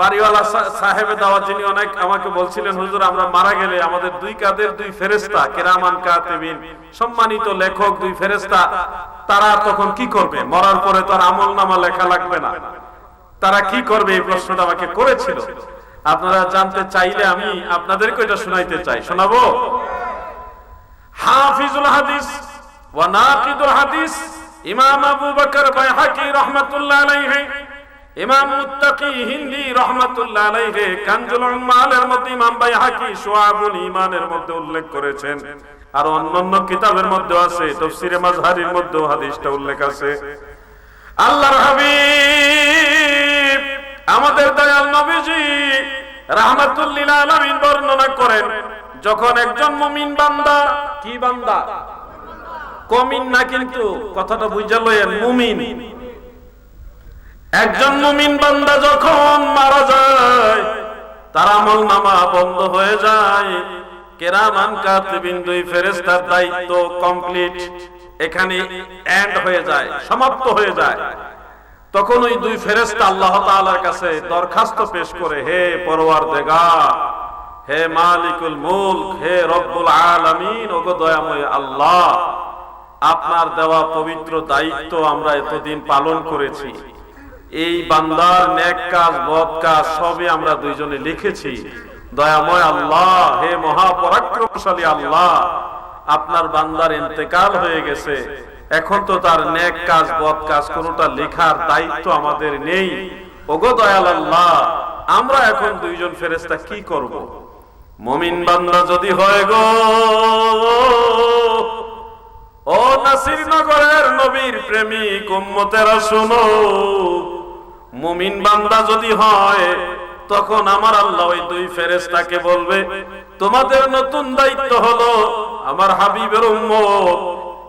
বাড়িওয়ালা সাহেবে দাওয়াত যিনি অনেক আমাকে বলছিলেন, হুজুর, আমরা মারা গেলে আমাদের দুই কাদের দুই ফেরেস্তা কেরামান, কাতেবিন, সম্মানিত লেখক দুই ফেরেস্তা তারা তখন কি করবে? মরার পরে তো আমল নামা লেখা লাগবে না। তারা কি করবে? এই প্রশ্নটা আমাকে করেছিল। আপনারা জানতে চাইলে আমি আপনাদেরকে এটা শোনাইতে চাই। শোনাবো? হাফিজুল হাদিস ওয়া নাকিদুল হাদিস ইমাম আবু বকর বাইহাকি রাহমাতুল্লাহ আলাইহি ইমাম মুত্তাকি হিন্দি রাহমাতুল্লাহ আলাইহি কানজুল উম্মালের মধ্যে ইমাম বাইহাকি শুআবুল ঈমানের মধ্যে উল্লেখ করেছেন। আর অন্যান্য কিতাবের মধ্যে আছে, তাফসিরে মাজহারির মধ্যেও হাদিসটা উল্লেখ আছে। আল্লাহর হাবিব আমাদের দয়াল নবীজি রাহমাতুল্লিল আলামিন বর্ণনা করেন, যখন একজন মুমিন বান্দা কি বান্দা? কমিন না কিন্তু, কথাটা বুঝা লয়েন মুমিন। একজন মুমিন বান্দা যখন মারা যায়, তার আমল নামা বন্ধ হয়ে যায়। কেরামান দায়িত্ব কমপ্লিট। এখানে এন্ড হয়ে যায়, সমাপ্ত হয়ে যায়। তখন ওই দুই ফেরেশতা আল্লাহ তাআলার কাছে দরখাস্ত পেশ করে, হে পরওয়ারদিগার, হে মালিকুল মুলক, হে রব্বুল আলামিন, ওগো দয়াময় আল্লাহ, আপনার দেওয়া পবিত্র দায়িত্ব আমরা এতদিন পালন করেছি। এই বান্দার নেক কাজ, বদ কাজ, সবই আমরা দুইজনে লিখেছি। দয়াময় আল্লাহ, হে মহাপরাক্রমশালী আল্লাহ, আপনার বান্দার ইন্তেকাল হয়ে গেছে। এখন তো তার নেক কাজ, বদ কাজ, কোনটা লেখার দায়িত্ব আমাদের নেই। ওগো দয়াল আল্লাহ, আমরা এখন দুইজন ফেরেস্তা কি করব? মমিন বান্দা যদি হয় গো, ও নাসির নগরের নবীর প্রেমিক উম্মতেরা শুনো। মুমিন বান্দা যদি হয় তখন আমার আল্লাহ ওই দুই ফেরেশতাকে বলবে তোমাদের নতুন দায়িত্ব হলো আমার হাবিবের উম্মত।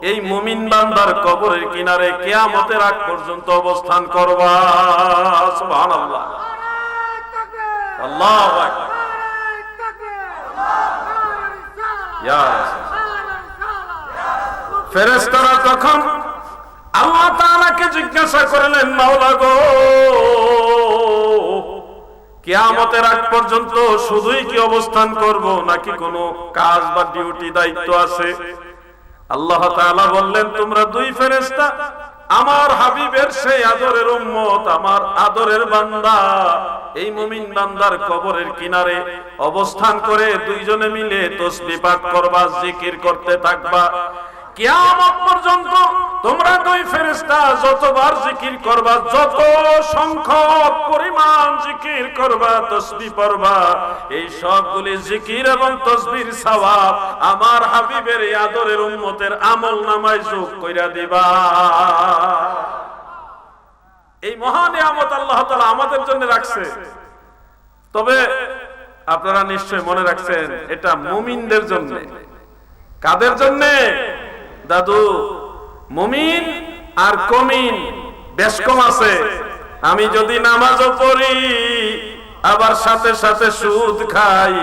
এই মুমিন বান্দার কবরের কিনারে কেয়ামতের আগ পর্যন্ত অবস্থান করবা। সুবহানাল্লাহ। আল্লাহু আকবার। ইয়া ফেরেশতারা তখন জিজ্ঞাসা করলেন, মাওলা গো, কিয়ামতের আগ পর্যন্ত শুধুই কি অবস্থান করব নাকি কোনো কাজ বা ডিউটি দায়িত্ব আছে? আল্লাহ তাআলা বললেন, তোমরা দুই ফেরেশতা, আমার হাবিবের সেই আদরের উম্মত, আমার আদরের বান্দা, এই মুমিন বান্দার কবরের কিনারে অবস্থান করে দুইজনে মিলে তসবিহ পাঠ করবা, জিকির করতে থাকবা কিয়ামত পর্যন্ত তোমরা দুই যতবার জিকির করবা, যত সংখ্যক পরিমাণ জিকির করবা তসবিহ পড়বা, এই সবগুলি জিকির এবং তসবির আমার হাবিবের আদরের আমল নামায় যোগ দিবা। এই মহান আল্লাহ আমাদের জন্য রাখছে। তবে আপনারা নিশ্চয় মনে রাখছেন, এটা মুমিনদের জন্য। কাদের জন্যে? দাদু, মুমিন আর কমিন বেশ কম আছে। আমি যদি নামাজও পড়ি, আবার সাথে সাথে সুদ খাই,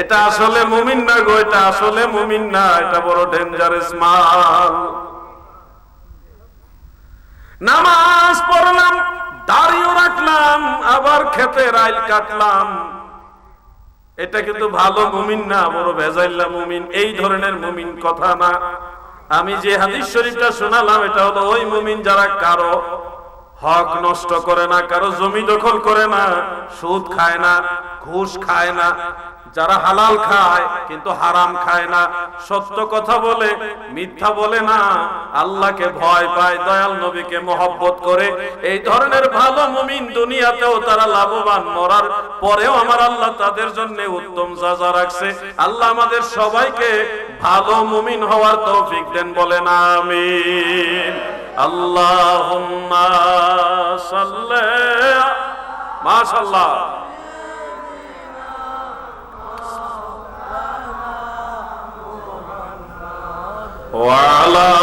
এটা আসলে মুমিন না গো, এটা আসলে মুমিন না, এটা বড় ডেঞ্জারাস মাল। নামাজ পড়লাম, দাড়িও রাখলাম, আবার খেতে রাইল কাটলাম। এটা কিন্তু ভালো মুমিন না, বড় ভেজাইল্লা মুমিন, এই ধরনের মুমিন কথা না। আমি যে হাদিস শরীফটা শোনালাম, এটা হলো ওই মুমিন যারা কারও হক নষ্ট করে না, কারও জমি দখল করে না, সুদ খায় না, ঘুষ খায় না যারা হালাল খায়, কিন্তু হারাম খায় না। সত্য কথা বলে, মিথ্যা বলে না। আল্লাহকে ভয় পায়, দয়াল নবীকে মহব্বত করে। এই ধরনের ভালো মুমিন দুনিয়াতেও তারা লাভবান, মরার পরেও আমার আল্লাহ তাদের জন্য উত্তম সাজা রাখছে। আল্লাহ আমাদের সবাইকে ভালো মুমিন হওয়ার তৌফিক দেন, বলেন আমিন। আল্লাহুম্মা সাল্লি মাশাআল্লাহ وعلى